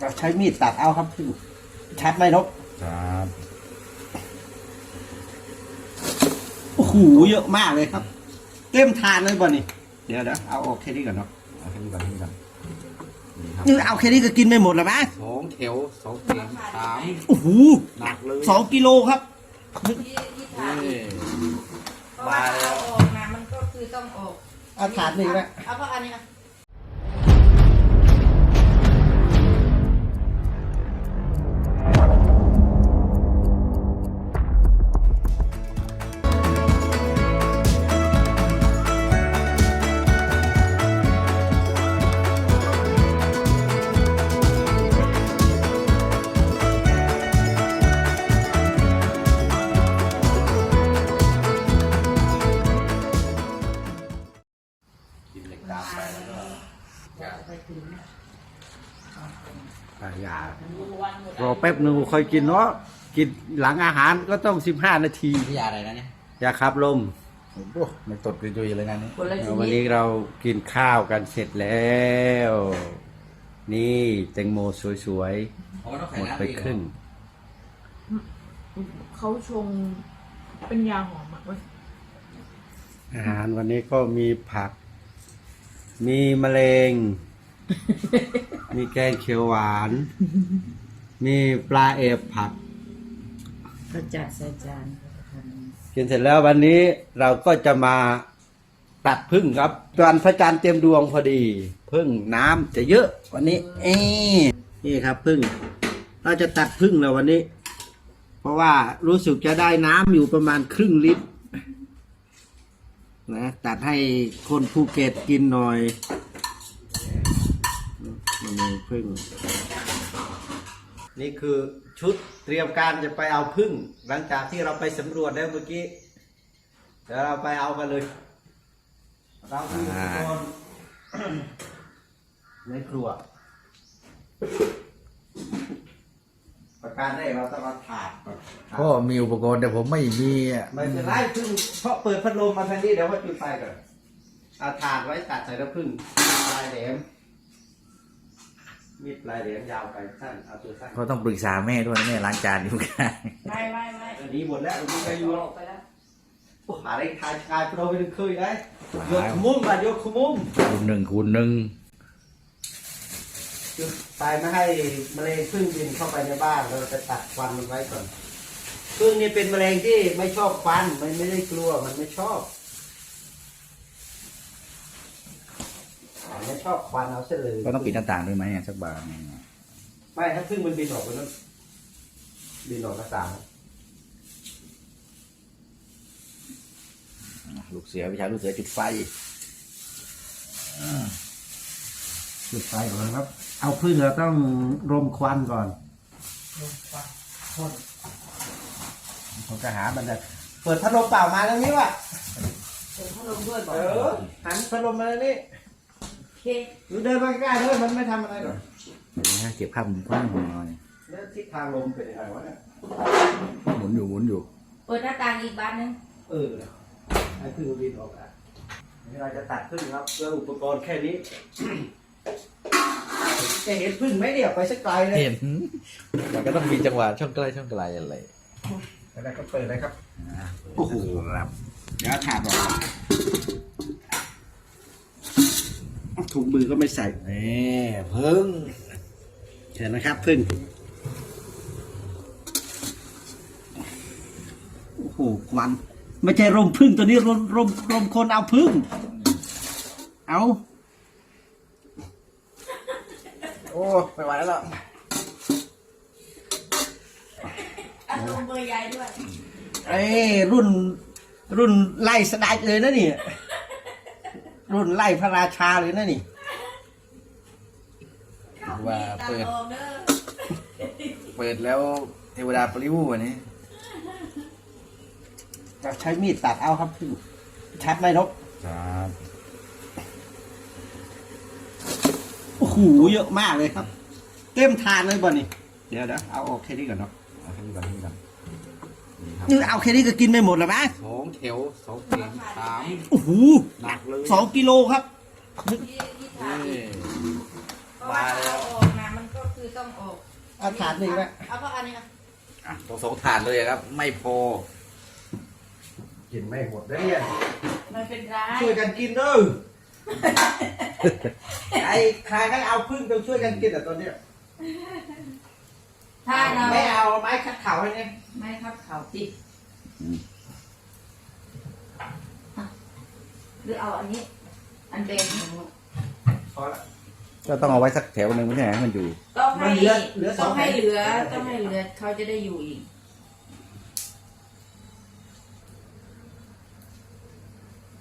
จะใช้มีดตัดเอาครับพึ่งชัดไหมนกครับโอ้โหเยอะมากเลยครับ เต็มทานเลยบ่นี่เดี๋ยวเดี๋ยวเอาออกแค่นี้ก่อนเนาะเอาแค่นี้ก่อนแค่นี้ก่อนนี่ครับนี่เอาแค่นี้ก็กินไม่หมดหรอมั้ยสองแถวสองเสียงสามโอ้โหหนักเลยสองกิโลครับ ที่ที่ถามนี่เพราะว่าถ้าเอาออกมามันก็คือต้องออกเอาถาดหนึ่งนะเอาเพราะอันนี้อะ แป๊บหนึ่งค่อยกินเนาะกินหลังอาหารก็ต้องสิบห้านาทีพี่ยาอะไรนะเนี่ยอย่าขับลม โอ้โหมันตดจุยๆเลยนะนี่คนละชวันนินี้ดเรากินข้าวกันเสร็จแล้ว นี่แตงโมสวยอ๋อต้องๆ ใส่หมดน้ำไปอีกครึ่ง เขาชงเป็นยาหอมอะเว้ยอาหารวันนี้ก็มีผัก มีมะเร็ง มีแกงเขียวหวาน มีปลาเอบผัดก็จัดใส่จานกินเสร็จแล้ววันนี้เราก็จะมาตัดพึ่งครับวันพระจันทร์เต็มดวงพอดี พึ่งน้ำจะเยอะ วันนี้ เอ้นี่ครับพึ่ง เราจะตัดพึ่งแล้ววันนี้ เพราะว่ารู้สึกจะได้น้ำอยู่ประมาณครึ่งลิตรนะตัดให้คนภูเก็ตกินหน่อยมันมีพึ่ง นี่คือชุดเตรียมการจะไปเอาพึ่ง หลังจากที่เราไปสำรวจแล้วเมื่อกี้เดี๋ยวเราไปเอากันเลย เราคืออุปกรณ์ในครัว ประการแรกเราต้องเอาถาดก่อนพ่อมีอุปกรณ์แต่ผมไม่มีอะไม่เป็นไรพึ่งเพราะเปิดพัดลมมาทางนี้เดี๋ยวว่าจุดไฟก่อนเอาถาดไว้ตัดใส่น้ำพึ่งปลายแหลม มีดปลายแหลมยาวไปสั้นเอาตัวสั้นเขาต้องปรึกษาแม่ด้วยนะแม่ล้างจานอยู่กันไม่ไม่ไม่อันนี้หมดแล้วอันนี้ไปอยู่ออกไปแล้วโอ้หาได้ทายชายเราไปถึงเคยได้ยกขมุมมายกขมุมคูณหนึ่งคูณหนึ่งจุดไฟไม่ให้แมลงพึ่งบินเข้าไปในบ้านเราจะตัดควันมันไว้ก่อนพึ่งนี่เป็นแมลงที่ไม่ชอบควันมันไม่ได้กลัวมันไม่ชอบมันไม่ ชอบควันเอาเส้นเลยก็ต้องปิดหน้าต่างด้วยไหมอะสักบานไม่ถ้าพึ่งมันบินออกไปนั้นบินออกหน้าต่างลูกเสือวิชาลูกเสือจุดไฟจุดไฟก่อนครับ เอาพึ่งเราต้องรมควันก่อนผมก็หาบันไดเปิดพัดลมเปล่ามาแล้วนี้วะเปิดพัดลมด้วยบอกเออหันพัดลมมาแล้วนี่โอ เคหรือเดินมาใกล้ๆเลยมันไม่ทำอะไรหรอกนะเก็บภาพมุมกว้างหน่อยแล้วทิศทางลมเป็นยังไงวะเนี่ยหมุนอยู่หมุนอยู่ เปิดหน้าต่างอีกบานหนึงเออไอ้พึ่งบินออกอะนี่เราจะตัดพึ่งครับเพื่ออุปกรณ์แค่นี้ จะเห็นพึ่งไหมเนี่ยไปสักไกลเลยเห็น มันก็ต้องมีจังหวะช่องใกล้ช่องไกลอะไรแล้วก็เปิดเลยครับ โอ้โหครับ เดี๋ยวถาดออก ถุงมือก็ไม่ใส่นี่พึ่งเห็นนะครับพึ่งโอ้โหควัน ไม่ใช่รมพึ่งตัวนี้รมรมรมคนเอาพึ่ง เอาโอ้ไม่ไหวแล้วอารมณ์เบอร์ใหญ่ด้วยเอ้ยรุ่นรุ่นไล่สดายเลยนะนี่ รุ่นไล่พระราชาเลยนะนี่ ว่าตาเปิดโตเด้อเปิดแล้วเทวดาปลิววันนี้จะใช้มีดตัดเอาครับพึ่งชัดไหมนกครับโอ้โหเยอะมากเลยครับ เต็มทานเลยบ่นี่เดี๋ยวเดี๋ยวเอาออกแค่นี้ก่อนเนาะเอาแค่นี้ก่อนแค่นี้ก่อน นี่ครับนี่เอาแค่นี้ก็กินไม่หมดหรอมั้ยสองแถวสองเสียงสามโอ้โหหนักเลยสองกิโลครับที่ที่ถามนี่เพราะว่าถ้าเอาออกมามันก็คือต้องต้องออกเอาถาดหนึ่งไหมเอาก็อันนี้อะอะต้องสองถาดเลยครับ ไม่พอ กินไม่หมดนะเนี่ยไม่เป็นไรช่วยกันกินเด้อไอ้ใครก็เอาพึ่งต้องช่วยกันกินอะตอนเนี้ย ถ้าเราไม่เอาไม้ขัดเข่าให้เนี่ยไม่ครับเขาติดอืมหรือเอาอันนี้ อันเบนพอละ ก็ต้องเอาไว้สักแถวหนึ่งไม่ใช่ให้มันอยู่ ต้องให้มันเหลือเหลือสต้อองงให้แผ่นเหลือต้องให้เหลือเขาจะได้อยู่อีก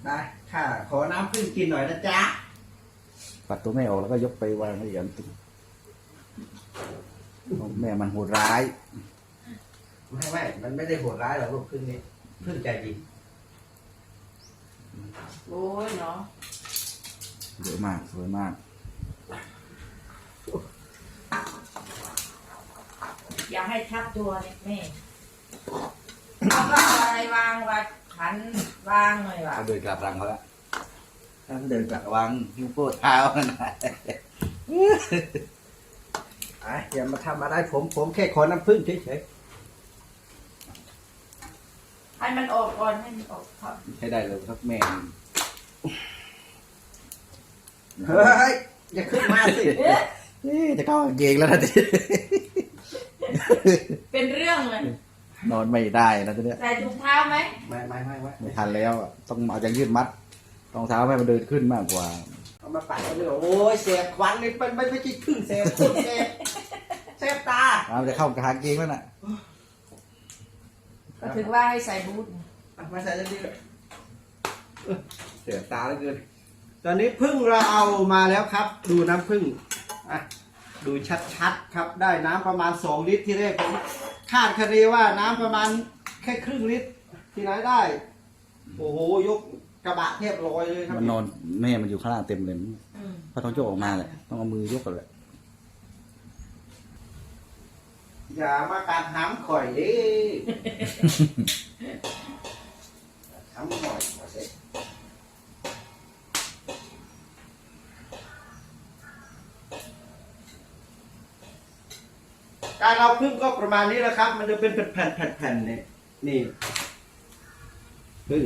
ได้ค่ะ ขอน้ำพึ่งกินหน่อยนะจ๊ะ ปัดตัวแม่ออกแล้วก็ยกไปวางไว้อีกอันตึง แม่มันโหดร้าย ไม่ไม่ มันไม่ได้โหดร้ายหรอกลูกพึ่งนี่พึ่งใจดีโอ้ยเนาะสวยมากสวยมาก อย่าให้ทับตัวเนี่ยแม่เอาก็เอาอะไรวางวางขันวางหน่อยว่ะเขาเดินกลับรังเขาแล้วถ้าเดินกลับวางนิ้วโป้เท้านะ อะอย่ามาทำอะไรผมผมแค่ขอน้ำพึ่งเฉยให้มันออกก่อนให้มันออกก่อนใช้ได้เลยครับแม่ๆเฮ้ยอย่าขึ้นมาสินี่จะเข้ากางเกงแล้วนะทีเป็นเรื่องเลยนอนไม่ได้นะทีเนี้ยใส่ถุงเท้าไหมไม่ไม่ไม่ไม่ไม่ทันแล้วอะต้องเอาอย่างยืดมัดรองเท้าให้มันเดินขึ้นมากกว่า เอามาปัดกันเลยโอ้ยเสียบควันนี่เป็นไม่ไม่ใช่พึ่งเสียบพึ่งเสีย บเสียบตาเราจะเข้ากางเกงแล้วน่ะก็ถึงว่าให้ใส่บูทอะมาใส่จะดีเลยเออเสียบตาเหลือเกิน ตอนนี้พึ่งเราเอามาแล้วครับ ดูน้ำพึ่งอะดูชัดๆครับ ได้น้ำประมาณสองลิตรที่แรกผมคาดคะเนว่าน้ำประมาณแค่ครึ่งลิตร ที่ไหนได้ โอ้โห ยกกระบะแทบลอยเลยครับมันนอนแม่มันอยู่ข้างล่างเต็มเลยอืมพอท้องโจกออกมาเลยต้องเอามือยกกันเลย อย่ามาการหามข่อยดิหามข่อยมาสิการเอาพึ่งก็ประมาณนี้แหละครับ มันจะเป็นแผ่นแผ่นๆเนี่ยนี่พึ่ง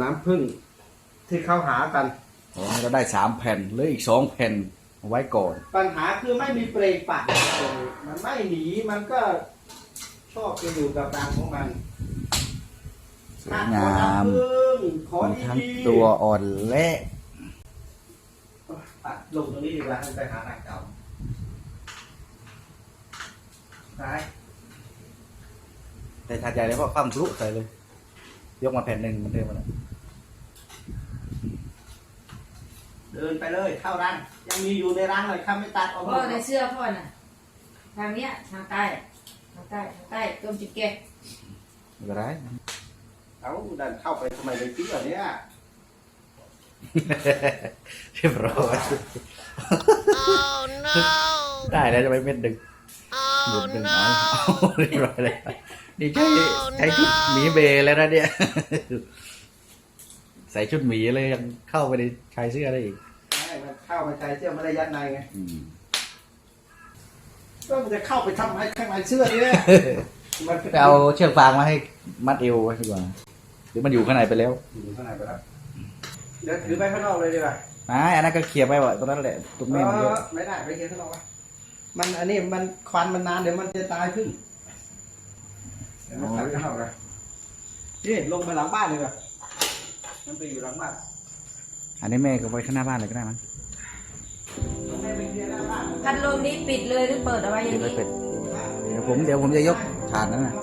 น้ำพึ่งที่เขาหากันอ๋อเราได้สามแผ่นหลืออีกสองแผ่น ไว้ก่อน ปัญหาคือไม่มีเปรย์ปัดมันไม่หนีมันก็ชอบจะอยู่กับรังของมันสวยงามขอน้ำพึ่งขอมีทั้งดีๆตัวอ่อนและปัดลงตรงนี้ดีกว่าให้ไปหารังเก่าไปแต่ถาดใหญ่เลยเพราะข้ามพลุใส่เลย ยกมาแผ่นหนึ่งมันเดิมมัน เดินไปเลยเข้ารังยังมีอยู่ในรังเลยครับไม่ตัดออกหมพ่อดในเสื้อพ่อน่ะ ทางเนี้ยทางใต้ทางใต้ทางใต้ต้มจิกเก็ตไม่เป็นไรเอาดันเข้าไปทำไมเลยเสื้อเนี่ยเรียบร้อยได้แล้วจะไปเม็ดหนึ่งหมุดหนึ่งเอาเอาเรียบร้อยเลยนี่ใช้ใช้ชุดหมีเบย์แล้วนะเนี่ย ใส่ชุดหมีเลยยังเข้าไปในชายเสื้อได้อีกไม่มัน เข้ามาใส่เสื้อไม่ได้ยัดในไงอืมก็มันจะเข้าไปทำไมข้างในเสื้อเนี่ยมันไปเอาเชือกฟางมาให้มัดเอวไว้ดีกว่าหรือมันอยู่ข้างในไปแล้วอยู่ข้างในไปแล้วเดี๋ยวถือไปข้างนอกเลยดีกว่าไม่อันนั้นก็เคลียร์ไปว่ะตรงนั้นแหละตรงแม่มันเยอะเออไม่ได้ไปเขียนข้างนอกวะมันอันนี้มันควันมันนานเดี๋ยวมันจะตายขึ้นเดี๋ยวมันตัดข้างนอกเลยนี่ลงไปหลังบ้านเลยว่ะมันไปอยู่หลังบ้านอันนี้แม่ก็ไว้ข้างหน้าบ้านเลยก็ได้มั้ง พัดลมนี้ปิดเลยหรือเปิดเอาไว้อเดี๋ยย่าวงไปนี้ เป็ดเดี๋ยวผมเดี๋ยวผมจะยกถาดนั้นนะ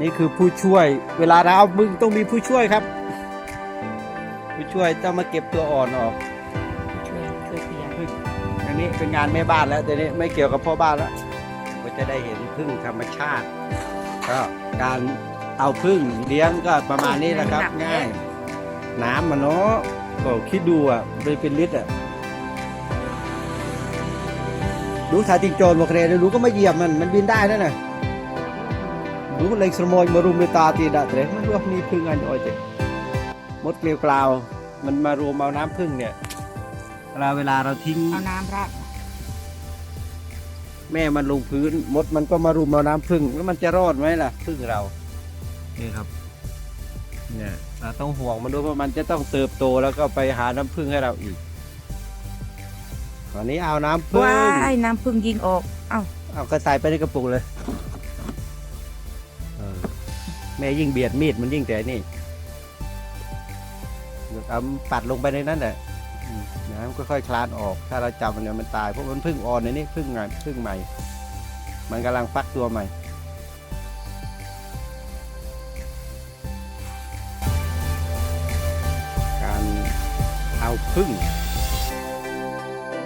นี่คือผู้ช่วย เวลาเราเอามึงต้องมีผู้ช่วยครับ ผู้ช่วยต้องมาเก็บตัวอ่อนออก ช่วยช่วยเปียกพึ่งอันนี้เป็นงานแม่บ้านแล้วแต่นี้ไม่เกี่ยวกับพ่อบ้านแล้ว ก็จะได้เห็นพึ่งธรรมชาติ ก็การเอาพึ่งเลี้ยงก็ประมาณนี้แหละครับ ง่าย น้ำมันเนาะก็คิดดูอะเป็นเป็นลิตรอะดูสาติงโจรบอกเลยดูก็ไม่เหยียบมันมันบินได้นั่นน่ะดูเล็กสมอยมารุมในตาตีดะเตะมันว่ามีพึ่งอันอ่อยเตะมดเกลียวกลาว มันมารวมเอาน้ำพึ่งเนี่ยเวลาเวลาเราทิ้งเอาน้ำราด แม่มันลงพื้นมดมันก็มารุมเอาน้ำพึ่งแล้วมันจะรอดไหมล่ะพึ่งเรานี่ครับ เนี่ยเราต้องห่วงมันด้วยเพราะมันจะต้องเติบโตแล้วก็ไปหาน้ำพึ่งให้เราอีกตอนนี้เอาน้ำพึ่งว้ายน้ำพึ่งยิงออก เอ้าเอาก็ใส่ไปในกระปุกเลยเออแม่ยิ่งเบียดมีดมันยิ่งแต่นี่เอาปัดลงไปในนั้นแหละ อืมน้ำก็ค่อยๆคลานออก ถ้าเราจับมันเนี่ยมันตายเพราะมันพึ่งอ่อนในนี้พึ่งไงเพึ่งใหม่ มันกำลังฟักตัวใหม่การเอาพึ่ง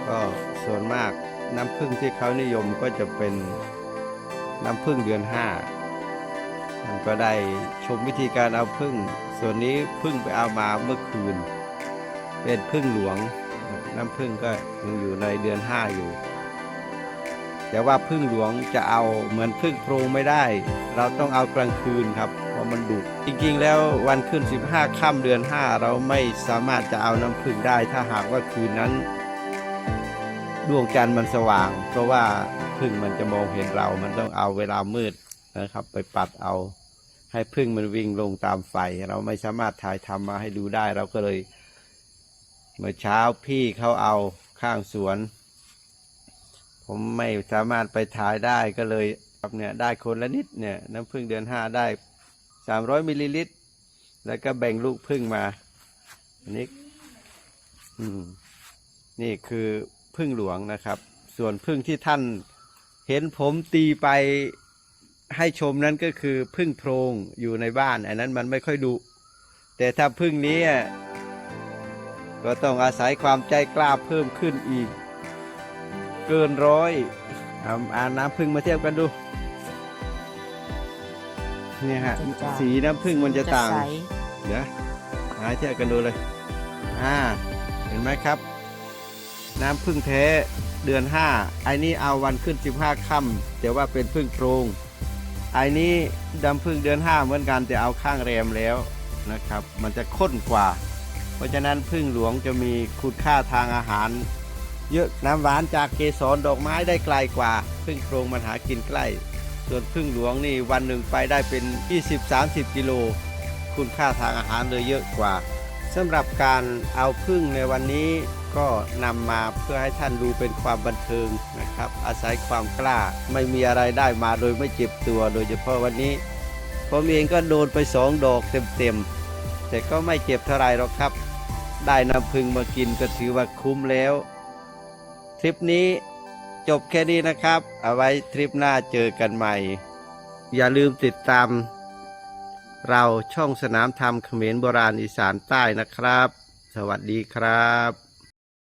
ก็ส่วนมากน้ำพึ่งที่เขานิยมก็จะเป็นน้ำพึ่งเดือนห้ามันก็ได้ชมวิธีการเอาพึ่ง ส่วนนี้พึ่งไปเอามาเมื่อคืน เป็นพึ่งหลวง น้ำพึ่งก็ยังอยู่ในเดือนห้าอยู่ แต่ว่าพึ่งหลวงจะเอาเหมือนพึ่งโพรงไม่ได้ เราต้องเอากลางคืนครับเพราะมันดุจริงๆ แล้ววันขึ้น 15ค่ำเดือน 5 เราไม่สามารถจะเอาน้ำพึ่งได้ ถ้าหากว่าคืนนั้นดวงจันทร์มันสว่าง เพราะว่าพึ่งมันจะมองเห็นเรา มันต้องเอาเวลามืดนะครับ ไปปัดเอาให้พึ่งมันวิ่งลงตามไฟ เราไม่สามารถถ่ายทำมาให้ดูได้เราก็เลย เมื่อเช้าพี่เขาเอาข้างสวน ผมไม่สามารถไปถ่ายได้ก็เลยครับเนี่ยได้คนละนิดเนี่ยน้ำพึ่งเดือนห้าได้สามร้อยมิลลิลิตร แล้วก็แบ่งลูกพึ่งมาอันนี้อืมนี่คือพึ่งหลวงนะครับ ส่วนพึ่งที่ท่านเห็นผมตีไปให้ชมนั้นก็คือพึ่งโพรงอยู่ในบ้าน อันนั้นมันไม่ค่อยดุแต่ถ้าพึ่งนี้อะ ก็ต้องอาศัยความใจกล้าเพิ่มขึ้นอีก เกินร้อยเอาอาน้ำพึ่งมาเทียบกันดู เนี่ยฮะจ้ะสีน้ำพึ่งมันจะต่าง ใสเดี๋ยวหาเทียบกันดูเลย อ่า เห็นไหมครับ น้ำพึ่งแท้เดือนห้าไอ้นี่เอาวันขึ้นสิบห้าค่ำแต่ว่าเป็นพึ่งโพรงไอ้นี้ดำพึ่งเดือนห้าเหมือนกันแต่เอาข้างแรมแล้วนะครับ มันจะข้นกว่า เพราะฉะนั้นพึ่งหลวงจะมีคุณค่าทางอาหาร เยอะน้ำหวานจากเกสรดอกไม้ได้ไกลกว่าพึ่งโพรงมันหากินใกล้ ส่วนพึ่งหลวงนี่วันหนึ่งไปได้เป็น 20-30 กิโล คุณค่าทางอาหารเลยเยอะกว่าสำหรับการเอาพึ่งในวันนี้ก็นำมาเพื่อให้ท่านดูเป็นความบันเทิงนะครับ อาศัยความกล้าไม่มีอะไรได้มาโดยไม่เจ็บตัว โดยเฉพาะวันนี้ผมเองก็โดนไปสองดอกเต็มๆแต่ก็ไม่เจ็บเท่าไหรหรอกครับ ได้น้ำพึ่งมากินก็ถือว่าคุ้มแล้ว ทริปนี้จบแค่นี้นะครับ เอาไว้ทริปหน้าเจอกันใหม่ อย่าลืมติดตาม เราช่องสนามธรรมเขมรโบราณอีสานใต้นะครับ สวัสดีครับ